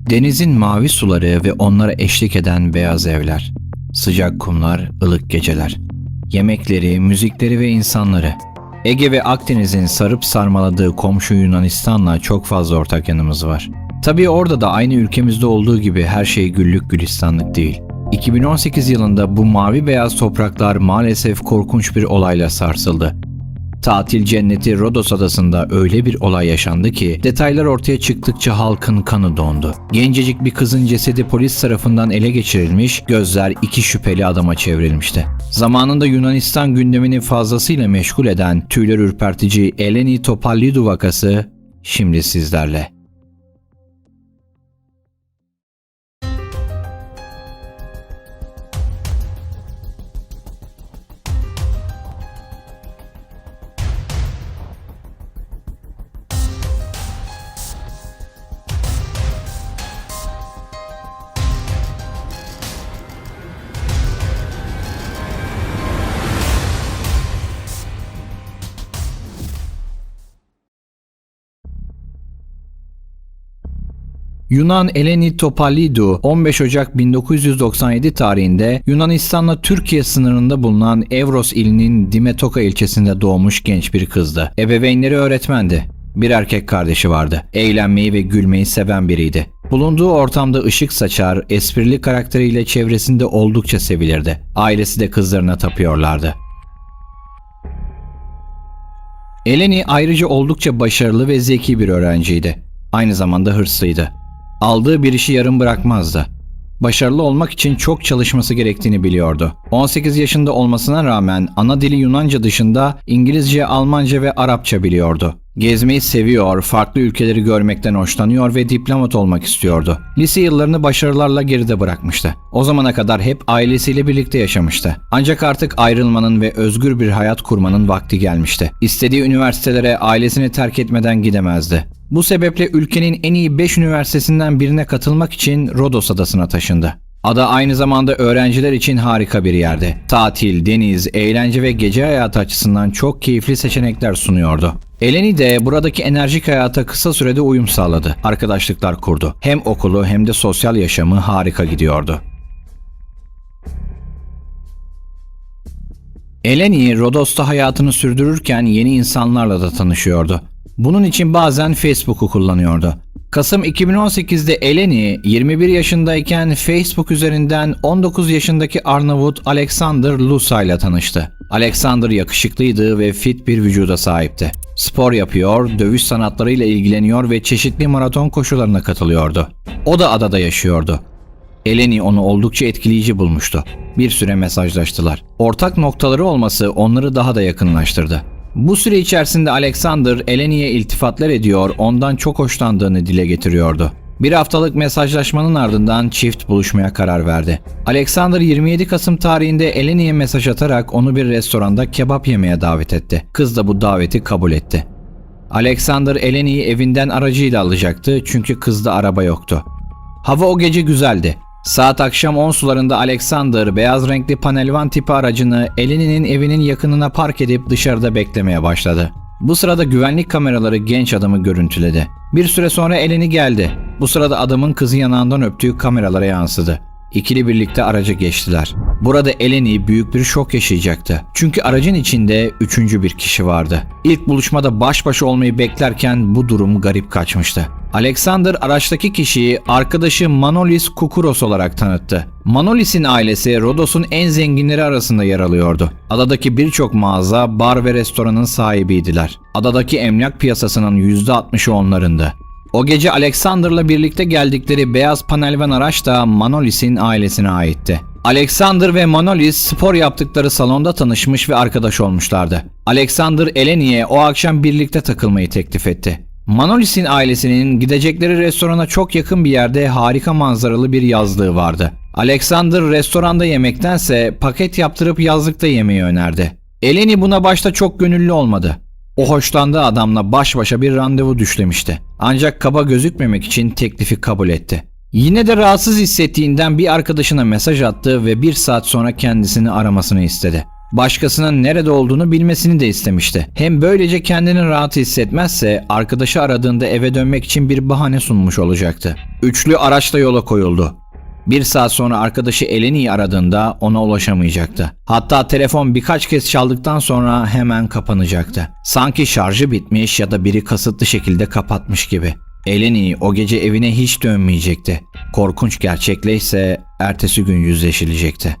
Denizin mavi suları ve onlara eşlik eden beyaz evler. Sıcak kumlar, ılık geceler. Yemekleri, müzikleri ve insanları. Ege ve Akdeniz'in sarıp sarmaladığı komşu Yunanistan'la çok fazla ortak yanımız var. Tabii orada da aynı ülkemizde olduğu gibi her şey güllük gülistanlık değil. 2018 yılında bu mavi beyaz topraklar maalesef korkunç bir olayla sarsıldı. Tatil cenneti Rodos adasında öyle bir olay yaşandı ki detaylar ortaya çıktıkça halkın kanı dondu. Gencecik bir kızın cesedi polis tarafından ele geçirilmiş, gözler iki şüpheli adama çevrilmişti. Zamanında Yunanistan gündemini fazlasıyla meşgul eden tüyler ürpertici Eleni Topallidou vakası şimdi sizlerle. Yunan Eleni Topallidou 15 Ocak 1997 tarihinde Yunanistan'la Türkiye sınırında bulunan Evros ilinin Dimetoka ilçesinde doğmuş genç bir kızdı. Ebeveynleri öğretmendi. Bir erkek kardeşi vardı. Eğlenmeyi ve gülmeyi seven biriydi. Bulunduğu ortamda ışık saçar, esprili karakteriyle çevresinde oldukça sevilirdi. Ailesi de kızlarına tapıyorlardı. Eleni ayrıca oldukça başarılı ve zeki bir öğrenciydi. Aynı zamanda hırslıydı. Aldığı bir işi yarım bırakmazdı. Başarılı olmak için çok çalışması gerektiğini biliyordu. 18 yaşında olmasına rağmen ana dili Yunanca dışında İngilizce, Almanca ve Arapça biliyordu. Gezmeyi seviyor, farklı ülkeleri görmekten hoşlanıyor ve diplomat olmak istiyordu. Lise yıllarını başarılarla geride bırakmıştı. O zamana kadar hep ailesiyle birlikte yaşamıştı. Ancak artık ayrılmanın ve özgür bir hayat kurmanın vakti gelmişti. İstediği üniversitelere ailesini terk etmeden gidemezdi. Bu sebeple ülkenin en iyi 5 üniversitesinden birine katılmak için Rodos adasına taşındı. Ada aynı zamanda öğrenciler için harika bir yerdi. Tatil, deniz, eğlence ve gece hayatı açısından çok keyifli seçenekler sunuyordu. Eleni de buradaki enerjik hayata kısa sürede uyum sağladı. Arkadaşlıklar kurdu. Hem okulu hem de sosyal yaşamı harika gidiyordu. Eleni Rodos'ta hayatını sürdürürken yeni insanlarla da tanışıyordu. Bunun için bazen Facebook'u kullanıyordu. Kasım 2018'de Eleni 21 yaşındayken Facebook üzerinden 19 yaşındaki Arnavut Alexander Lusa ile tanıştı. Alexander yakışıklıydı ve fit bir vücuda sahipti. Spor yapıyor, dövüş sanatlarıyla ilgileniyor ve çeşitli maraton koşularına katılıyordu. O da adada yaşıyordu. Eleni onu oldukça etkileyici bulmuştu. Bir süre mesajlaştılar. Ortak noktaları olması onları daha da yakınlaştırdı. Bu süre içerisinde Alexander Eleni'ye iltifatlar ediyor, ondan çok hoşlandığını dile getiriyordu. Bir haftalık mesajlaşmanın ardından çift buluşmaya karar verdi. Alexander 27 Kasım tarihinde Eleni'ye mesaj atarak onu bir restoranda kebap yemeye davet etti. Kız da bu daveti kabul etti. Alexander Eleni'yi evinden aracıyla alacaktı çünkü kızda araba yoktu. Hava o gece güzeldi. Saat akşam 10 sularında Alexander beyaz renkli panelvan tipi aracını Eleni'nin evinin yakınına park edip dışarıda beklemeye başladı. Bu sırada güvenlik kameraları genç adamı görüntüledi. Bir süre sonra Eleni geldi. Bu sırada adamın kızı yanağından öptüğü kameralara yansıdı. İkili birlikte araca geçtiler. Burada Eleni büyük bir şok yaşayacaktı. Çünkü aracın içinde üçüncü bir kişi vardı. İlk buluşmada baş başa olmayı beklerken bu durum garip kaçmıştı. Alexander araçtaki kişiyi arkadaşı Manolis Kukuros olarak tanıttı. Manolis'in ailesi Rodos'un en zenginleri arasında yer alıyordu. Adadaki birçok mağaza, bar ve restoranın sahibiydiler. Adadaki emlak piyasasının %60'ı onlarındı. O gece Alexander'la birlikte geldikleri beyaz panelvan araç da Manolis'in ailesine aitti. Alexander ve Manolis spor yaptıkları salonda tanışmış ve arkadaş olmuşlardı. Alexander Eleni'ye o akşam birlikte takılmayı teklif etti. Manolis'in ailesinin gidecekleri restorana çok yakın bir yerde harika manzaralı bir yazlığı vardı. Alexander restoranda yemektense paket yaptırıp yazlıkta yemeği önerdi. Eleni buna başta çok gönüllü olmadı. O hoşlandığı adamla baş başa bir randevu düşlemişti. Ancak kaba gözükmemek için teklifi kabul etti. Yine de rahatsız hissettiğinden bir arkadaşına mesaj attı ve bir saat sonra kendisini aramasını istedi. Başkasının nerede olduğunu bilmesini de istemişti. Hem böylece kendini rahat hissetmezse arkadaşı aradığında eve dönmek için bir bahane sunmuş olacaktı. Üçlü araçla yola koyuldu. Bir saat sonra arkadaşı Eleni'yi aradığında ona ulaşamayacaktı. Hatta telefon birkaç kez çaldıktan sonra hemen kapanacaktı. Sanki şarjı bitmiş ya da biri kasıtlı şekilde kapatmış gibi. Eleni o gece evine hiç dönmeyecekti. Korkunç gerçekle ise ertesi gün yüzleşilecekti.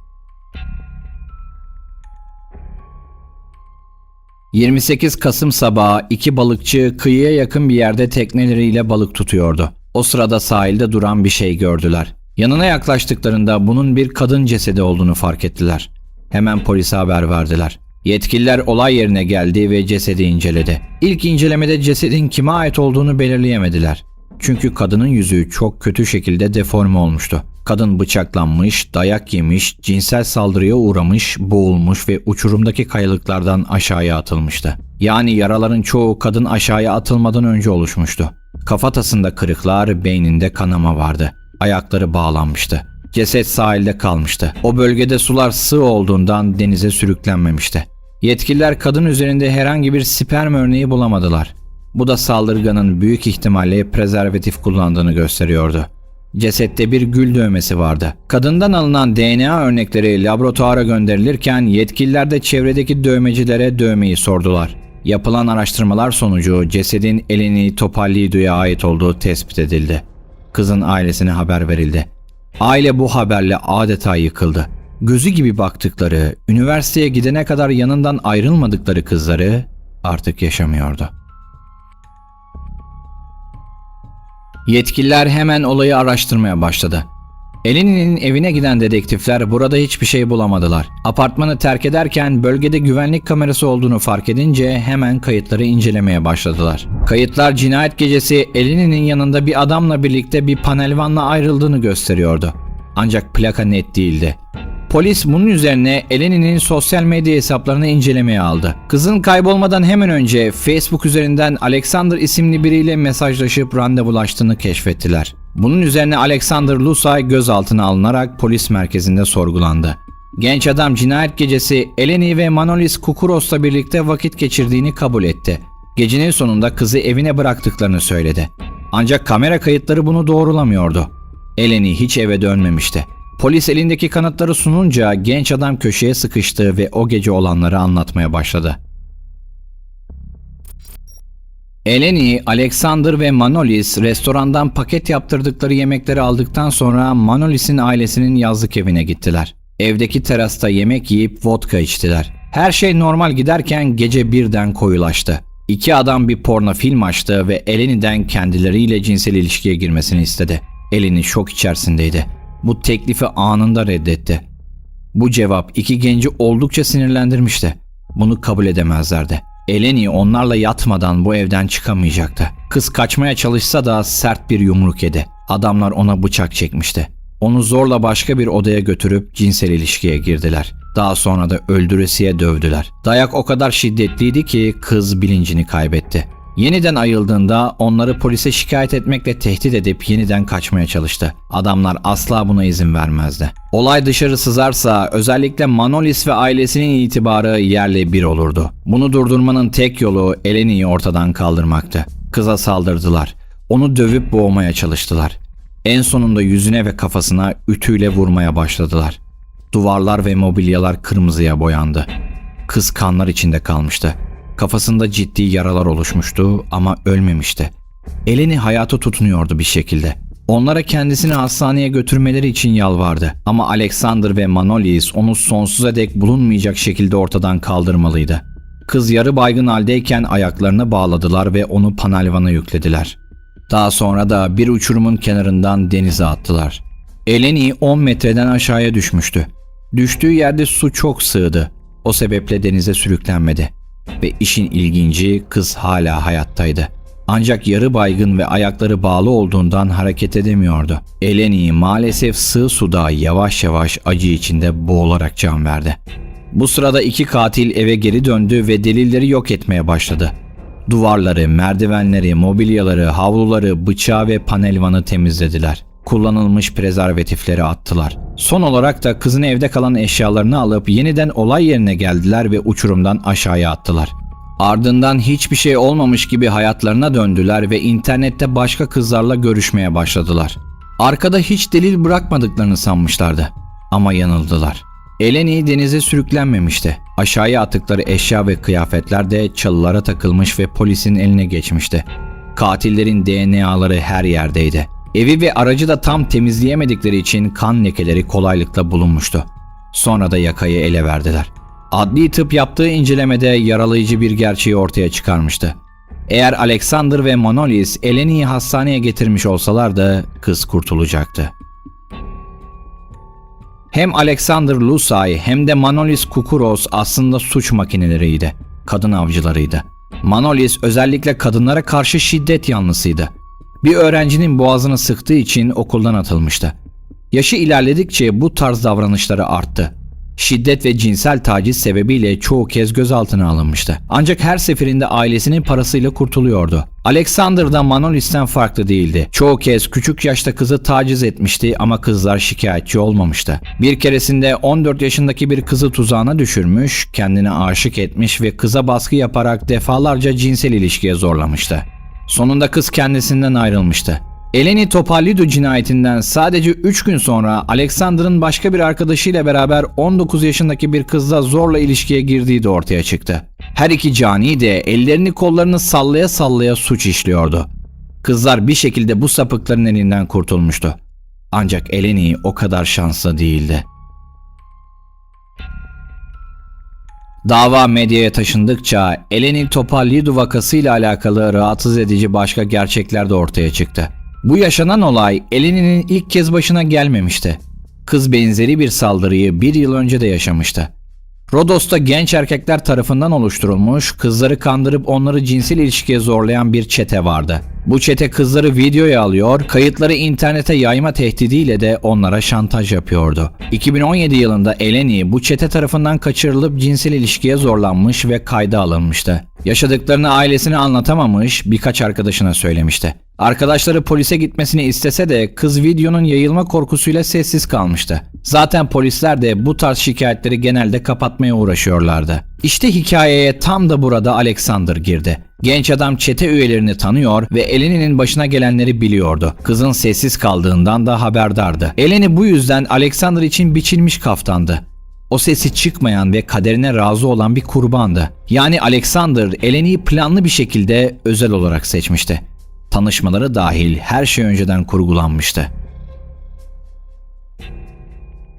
28 Kasım sabahı iki balıkçı kıyıya yakın bir yerde tekneleriyle balık tutuyordu. O sırada sahilde duran bir şey gördüler. Yanına yaklaştıklarında bunun bir kadın cesedi olduğunu fark ettiler. Hemen polise haber verdiler. Yetkililer olay yerine geldi ve cesedi inceledi. İlk incelemede cesedin kime ait olduğunu belirleyemediler. Çünkü kadının yüzü çok kötü şekilde deforme olmuştu. Kadın bıçaklanmış, dayak yemiş, cinsel saldırıya uğramış, boğulmuş ve uçurumdaki kayalıklardan aşağıya atılmıştı. Yani yaraların çoğu kadın aşağıya atılmadan önce oluşmuştu. Kafatasında kırıklar, beyninde kanama vardı. Ayakları bağlanmıştı. Ceset sahilde kalmıştı. O bölgede sular sığ olduğundan denize sürüklenmemişti. Yetkililer kadın üzerinde herhangi bir sperm örneği bulamadılar. Bu da saldırganın büyük ihtimalle prezervatif kullandığını gösteriyordu. Cesette bir gül dövmesi vardı. Kadından alınan DNA örnekleri laboratuvara gönderilirken yetkililer de çevredeki dövmecilere dövmeyi sordular. Yapılan araştırmalar sonucu cesedin Eleni Topallidu'ya ait olduğu tespit edildi. Kızın ailesine haber verildi. Aile bu haberle adeta yıkıldı. Gözü gibi baktıkları, üniversiteye gidene kadar yanından ayrılmadıkları kızları artık yaşamıyordu. Yetkililer hemen olayı araştırmaya başladı. Eleni'nin evine giden dedektifler burada hiçbir şey bulamadılar. Apartmanı terk ederken bölgede güvenlik kamerası olduğunu fark edince hemen kayıtları incelemeye başladılar. Kayıtlar cinayet gecesi Eleni'nin yanında bir adamla birlikte bir panelvanla ayrıldığını gösteriyordu. Ancak plaka net değildi. Polis bunun üzerine Eleni'nin sosyal medya hesaplarını incelemeye aldı. Kızın kaybolmadan hemen önce Facebook üzerinden Alexander isimli biriyle mesajlaşıp randevulaştığını keşfettiler. Bunun üzerine Alexander Lusay gözaltına alınarak polis merkezinde sorgulandı. Genç adam cinayet gecesi Eleni ve Manolis Kukuros'la birlikte vakit geçirdiğini kabul etti. Gecenin sonunda kızı evine bıraktıklarını söyledi. Ancak kamera kayıtları bunu doğrulamıyordu. Eleni hiç eve dönmemişti. Polis elindeki kanıtları sununca genç adam köşeye sıkıştı ve o gece olanları anlatmaya başladı. Eleni, Alexander ve Manolis restorandan paket yaptırdıkları yemekleri aldıktan sonra Manolis'in ailesinin yazlık evine gittiler. Evdeki terasta yemek yiyip vodka içtiler. Her şey normal giderken gece birden koyulaştı. İki adam bir porno film açtı ve Eleni'den kendileriyle cinsel ilişkiye girmesini istedi. Eleni şok içerisindeydi. Bu teklifi anında reddetti. Bu cevap iki genci oldukça sinirlendirmişti. Bunu kabul edemezlerdi. Eleni onlarla yatmadan bu evden çıkamayacaktı. Kız kaçmaya çalışsa da sert bir yumruk yedi. Adamlar ona bıçak çekmişti. Onu zorla başka bir odaya götürüp cinsel ilişkiye girdiler. Daha sonra da öldüresiye dövdüler. Dayak o kadar şiddetliydi ki kız bilincini kaybetti. Yeniden ayıldığında onları polise şikayet etmekle tehdit edip yeniden kaçmaya çalıştı. Adamlar asla buna izin vermezdi. Olay dışarı sızarsa özellikle Manolis ve ailesinin itibarı yerle bir olurdu. Bunu durdurmanın tek yolu Eleni'yi ortadan kaldırmaktı. Kıza saldırdılar. Onu dövüp boğmaya çalıştılar. En sonunda yüzüne ve kafasına ütüyle vurmaya başladılar. Duvarlar ve mobilyalar kırmızıya boyandı. Kız kanlar içinde kalmıştı. Kafasında ciddi yaralar oluşmuştu ama ölmemişti. Eleni hayata tutunuyordu bir şekilde. Onlara kendisini hastaneye götürmeleri için yalvardı. Ama Alexander ve Manolis onu sonsuza dek bulunmayacak şekilde ortadan kaldırmalıydı. Kız yarı baygın haldeyken ayaklarını bağladılar ve onu panelvana yüklediler. Daha sonra da bir uçurumun kenarından denize attılar. Eleni 10 metreden aşağıya düşmüştü. Düştüğü yerde su çok sığdı. O sebeple denize sürüklenmedi. Ve işin ilginci kız hala hayattaydı. Ancak yarı baygın ve ayakları bağlı olduğundan hareket edemiyordu. Eleni maalesef sığ suda yavaş yavaş acı içinde boğularak can verdi. Bu sırada iki katil eve geri döndü ve delilleri yok etmeye başladı. Duvarları, merdivenleri, mobilyaları, havluları, bıçağı ve panelvanı temizlediler. Kullanılmış prezervatifleri attılar. Son olarak da kızın evde kalan eşyalarını alıp yeniden olay yerine geldiler ve uçurumdan aşağıya attılar. Ardından hiçbir şey olmamış gibi hayatlarına döndüler ve internette başka kızlarla görüşmeye başladılar. Arkada hiç delil bırakmadıklarını sanmışlardı. Ama yanıldılar. Eleni denize sürüklenmemişti. Aşağıya attıkları eşya ve kıyafetler de çalılara takılmış ve polisin eline geçmişti. Katillerin DNA'ları her yerdeydi. Evi ve aracı da tam temizleyemedikleri için kan lekeleri kolaylıkla bulunmuştu. Sonra da yakayı ele verdiler. Adli tıp yaptığı incelemede yaralayıcı bir gerçeği ortaya çıkarmıştı. Eğer Alexander ve Manolis Eleni'yi hastaneye getirmiş olsalardı kız kurtulacaktı. Hem Alexander Lusay hem de Manolis Kukuros aslında suç makineleriydi. Kadın avcılarıydı. Manolis özellikle kadınlara karşı şiddet yanlısıydı. Bir öğrencinin boğazını sıktığı için okuldan atılmıştı. Yaşı ilerledikçe bu tarz davranışları arttı. Şiddet ve cinsel taciz sebebiyle çoğu kez gözaltına alınmıştı. Ancak her seferinde ailesinin parasıyla kurtuluyordu. Alexander da Manolis'ten farklı değildi. Çoğu kez küçük yaşta kızı taciz etmişti ama kızlar şikayetçi olmamıştı. Bir keresinde 14 yaşındaki bir kızı tuzağına düşürmüş, kendine aşık etmiş ve kıza baskı yaparak defalarca cinsel ilişkiye zorlamıştı. Sonunda kız kendisinden ayrılmıştı. Eleni Topalido cinayetinden sadece 3 gün sonra Alexander'ın başka bir arkadaşıyla beraber 19 yaşındaki bir kızla zorla ilişkiye girdiği de ortaya çıktı. Her iki cani de ellerini kollarını sallaya sallaya suç işliyordu. Kızlar bir şekilde bu sapıkların elinden kurtulmuştu. Ancak Eleni o kadar şanslı değildi. Dava medyaya taşındıkça Eleni Topalido vakasıyla alakalı rahatsız edici başka gerçekler de ortaya çıktı. Bu yaşanan olay Eleni'nin ilk kez başına gelmemişti. Kız benzeri bir saldırıyı bir yıl önce de yaşamıştı. Rodos'ta genç erkekler tarafından oluşturulmuş, kızları kandırıp onları cinsel ilişkiye zorlayan bir çete vardı. Bu çete kızları videoya alıyor, kayıtları internete yayma tehdidiyle de onlara şantaj yapıyordu. 2017 yılında Eleni bu çete tarafından kaçırılıp cinsel ilişkiye zorlanmış ve kayda alınmıştı. Yaşadıklarını ailesine anlatamamış, birkaç arkadaşına söylemişti. Arkadaşları polise gitmesini istese de kız videonun yayılma korkusuyla sessiz kalmıştı. Zaten polisler de bu tarz şikayetleri genelde kapatmaya uğraşıyorlardı. İşte hikayeye tam da burada Alexander girdi. Genç adam çete üyelerini tanıyor ve Eleni'nin başına gelenleri biliyordu. Kızın sessiz kaldığından da haberdardı. Eleni bu yüzden Alexander için biçilmiş kaftandı. O sesi çıkmayan ve kaderine razı olan bir kurbandı. Yani Alexander Eleni'yi planlı bir şekilde özel olarak seçmişti. Tanışmaları dahil her şey önceden kurgulanmıştı.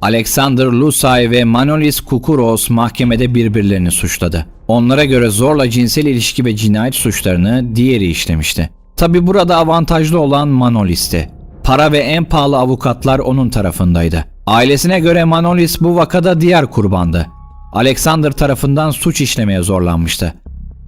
Alexander Lusay ve Manolis Kukuros mahkemede birbirlerini suçladı. Onlara göre zorla cinsel ilişki ve cinayet suçlarını diğeri işlemişti. Tabi burada avantajlı olan Manolis'ti. Para ve en pahalı avukatlar onun tarafındaydı. Ailesine göre Manolis bu vakada diğer kurbandı. Alexander tarafından suç işlemeye zorlanmıştı.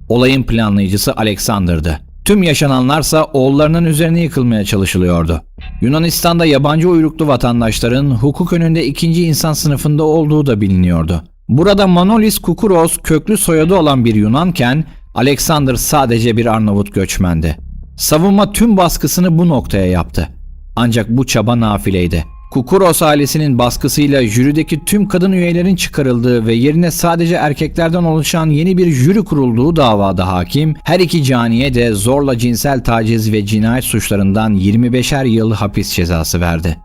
Olayın planlayıcısı Alexander'dı. Tüm yaşananlarsa oğullarının üzerine yıkılmaya çalışılıyordu. Yunanistan'da yabancı uyruklu vatandaşların hukuk önünde ikinci insan sınıfında olduğu da biliniyordu. Burada Manolis Kukuros köklü soyadı olan bir Yunanken Alexander sadece bir Arnavut göçmendi. Savunma tüm baskısını bu noktaya yaptı. Ancak bu çaba nafileydi. Kukuros ailesinin baskısıyla jürideki tüm kadın üyelerin çıkarıldığı ve yerine sadece erkeklerden oluşan yeni bir jüri kurulduğu davada hakim, her iki caniye de zorla cinsel taciz ve cinayet suçlarından 25'er yıl hapis cezası verdi.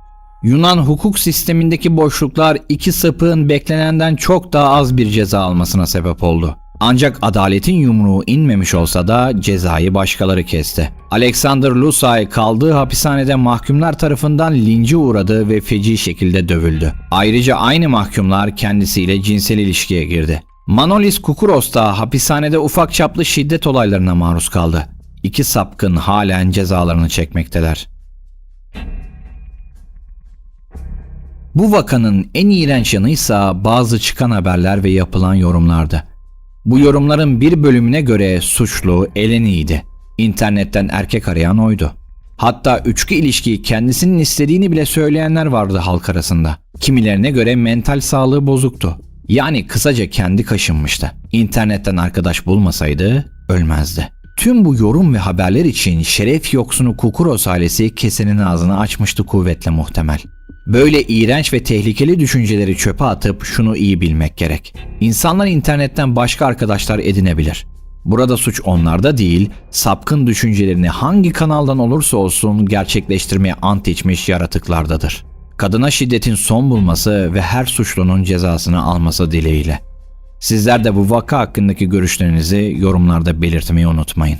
Yunan hukuk sistemindeki boşluklar iki sapığın beklenenden çok daha az bir ceza almasına sebep oldu. Ancak adaletin yumruğu inmemiş olsa da cezayı başkaları kesti. Alexander Lusay kaldığı hapishanede mahkumlar tarafından linci uğradı ve feci şekilde dövüldü. Ayrıca aynı mahkumlar kendisiyle cinsel ilişkiye girdi. Manolis Kukuros da hapishanede ufak çaplı şiddet olaylarına maruz kaldı. İki sapkın halen cezalarını çekmekteler. Bu vakanın en iğrenç yanıysa bazı çıkan haberler ve yapılan yorumlardı. Bu yorumların bir bölümüne göre suçlu Eleni'ydi. İnternetten erkek arayan oydu. Hatta üçlü ilişkiyi kendisinin istediğini bile söyleyenler vardı halk arasında. Kimilerine göre mental sağlığı bozuktu. Yani kısaca kendi kaşınmıştı. İnternetten arkadaş bulmasaydı ölmezdi. Tüm bu yorum ve haberler için şeref yoksunu Kukuros ailesi kesenin ağzını açmıştı kuvvetle muhtemel. Böyle iğrenç ve tehlikeli düşünceleri çöpe atıp şunu iyi bilmek gerek. İnsanlar internetten başka arkadaşlar edinebilir. Burada suç onlarda değil, sapkın düşüncelerini hangi kanaldan olursa olsun gerçekleştirmeye ant içmiş yaratıklardadır. Kadına şiddetin son bulması ve her suçlunun cezasını alması dileğiyle. Sizler de bu vaka hakkındaki görüşlerinizi yorumlarda belirtmeyi unutmayın.